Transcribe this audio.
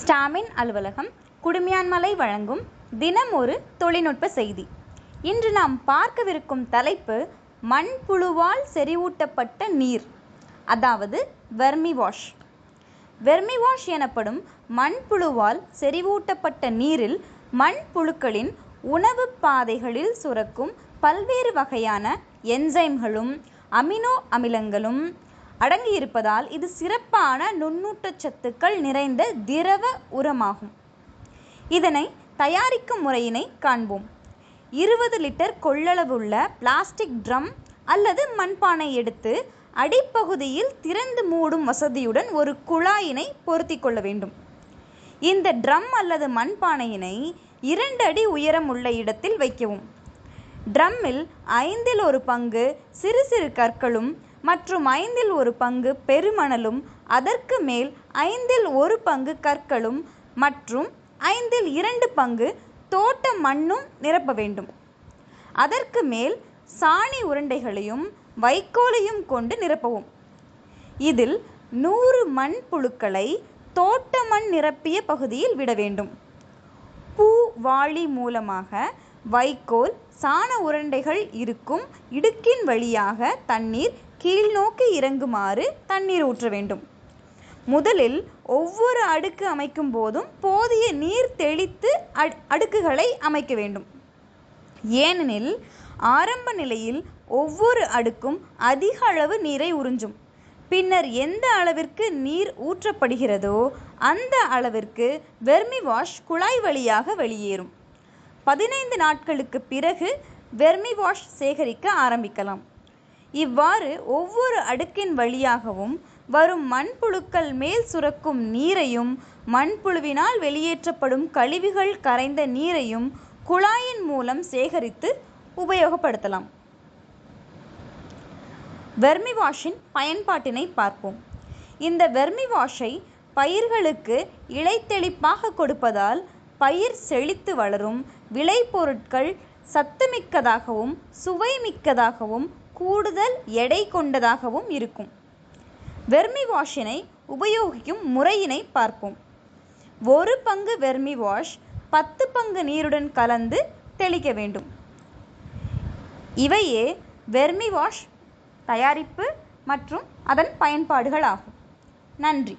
ஸ்டாமின் அலுவலகம் குடுமியான்மலை வழங்கும் தினம் ஒரு தொழில்நுட்ப செய்தி. இன்று நாம் பார்க்கவிருக்கும் தலைப்பு மண்புழுவால் செறிவூட்டப்பட்ட நீர் அதாவது வெர்மி வாஷ். வெர்மி வாஷ் எனப்படும் மண்புழுவால் செறிவூட்டப்பட்ட நீரில் மண்புழுக்களின் உணவுப் பாதைகளில் சுரக்கும் பல்வேறு வகையான என்சைம்களும் அமினோ அமிலங்களும் அடங்கியிருப்பதால் இது சிறப்பான நுண்ணூட்டச்சத்துக்கள் நிறைந்த திரவ உரமாகும். இதனை தயாரிக்கும் முறையினை காண்போம். இருபது லிட்டர் கொள்ளளவுள்ள பிளாஸ்டிக் ட்ரம் அல்லது மண்பானை எடுத்து அடிப்பகுதியில் திறந்து மூடும் வசதியுடன் ஒரு குழாயினை பொருத்தி கொள்ள வேண்டும். இந்த ட்ரம் அல்லது மண்பானையினை இரண்டு அடி உயரம் உள்ள இடத்தில் வைக்கவும். ட்ரம்மில் ஐந்தில் ஒரு பங்கு சிறு சிறு கற்களும் மற்றும் ஐந்தில் ஒரு பங்கு பெருமணலும் அதற்கு மேல் ஐந்தில் ஒரு பங்கு கற்களும் மற்றும் ஐந்தில் இரண்டு பங்கு தோட்ட மண்ணும் நிரப்ப வேண்டும். அதற்கு மேல் சாணி உருண்டைகளையும் வைக்கோலையும் கொண்டு நிரப்பவும். இதில் நூறு மண் புழுக்களை தோட்ட மண் நிரப்பிய பகுதியில் விட வேண்டும். பூ வாளி மூலமாக வைக்கோல் சாண உருண்டைகள் இருக்கும் இடுக்கின் வழியாக தண்ணீர் கீழ்நோக்கி இறங்குமாறு தண்ணீர் ஊற்ற வேண்டும். முதலில் ஒவ்வொரு அடுக்கு அமைக்கும் போதும் போதிய நீர் தெளித்து அடுக்குகளை அமைக்க வேண்டும். ஏனெனில் ஆரம்ப நிலையில் ஒவ்வொரு அடுக்கும் அதிக அளவு நீரை உறிஞ்சும். பின்னர் எந்த அளவிற்கு நீர் ஊற்றப்படுகிறதோ அந்த அளவிற்கு வெர்மி வாஷ் குழாய் வழியாக வெளியேறும். பதினைந்து நாட்களுக்கு பிறகு வெர்மி வாஷ் சேகரிக்க ஆரம்பிக்கலாம். இவ்வாறு ஒவ்வொரு அடுக்கின் வழியாகவும் வரும் மண்புழுக்கள் மேல் சுரக்கும் நீரையும் மண்புழுவினால் வெளியேற்றப்படும் கழிவுகள் கரைந்த நீரையும் குழாயின் மூலம் சேகரித்து உபயோகப்படுத்தலாம். வெர்மி வாஷின் பயன்பாட்டினை பார்ப்போம். இந்த வெர்மி வாஷை பயிர்களுக்கு இலைத்தெளிப்பாக கொடுப்பதால் பயிர் செழித்து வளரும் விளைபொருட்கள் சத்துமிக்கதாகவும் சுவைமிக்கதாகவும் கூடுதல் எடை கொண்டதாகவும் இருக்கும். வெர்மி வாஷினை உபயோகிக்கும் முறையினை பார்ப்போம். ஒரு பங்கு வெர்மி வாஷ் பத்து பங்கு நீருடன் கலந்து தெளிக்க வேண்டும். இவையே வெர்மி வாஷ் தயாரிப்பு மற்றும் அதன் பயன்பாடுகள் ஆகும். நன்றி.